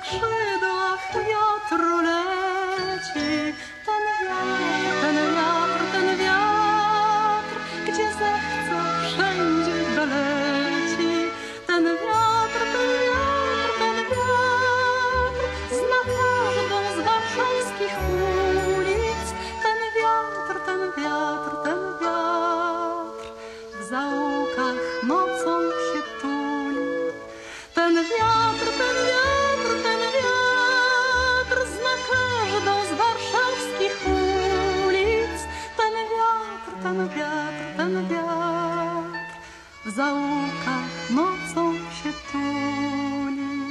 was. Zaułkach nocą się tuli.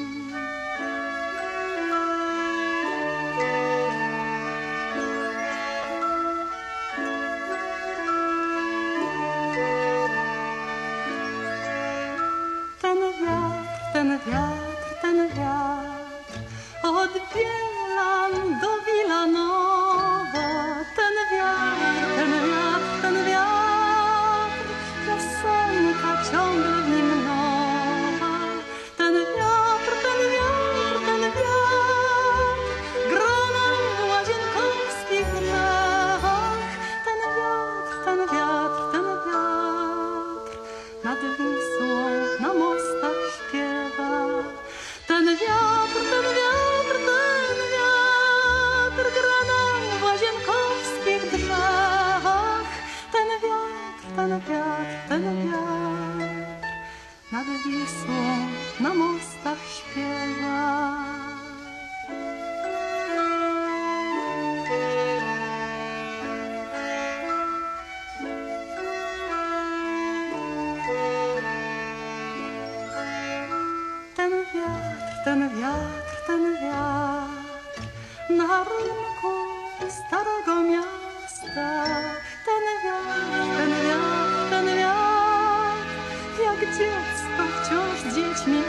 Ten wiatr, ten wiatr, ten wiatr od nad Wisłą na mostach śpiewa. Ten wiatr, ten wiatr, ten wiatr gra nam w łazienkowskich drzewach. Ten wiatr, ten wiatr, ten wiatr nad Wisłą na mostach śpiewa. Ten wiatr, ten wiatr na rynku starego miasta. Ten wiatr, ten wiatr, ten wiatr jak dziecko wciąż dziećmi.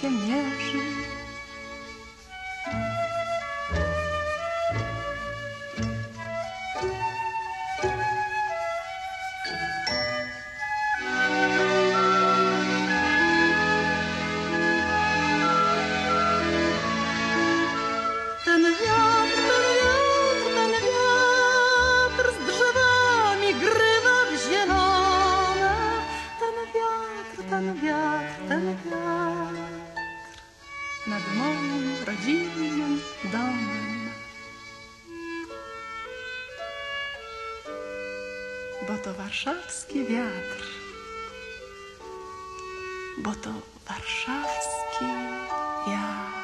Ten wiatr, ten wiatr, ten wiatr nad moim rodzinnym domem. Bo to warszawski wiatr, bo to warszawski wiatr.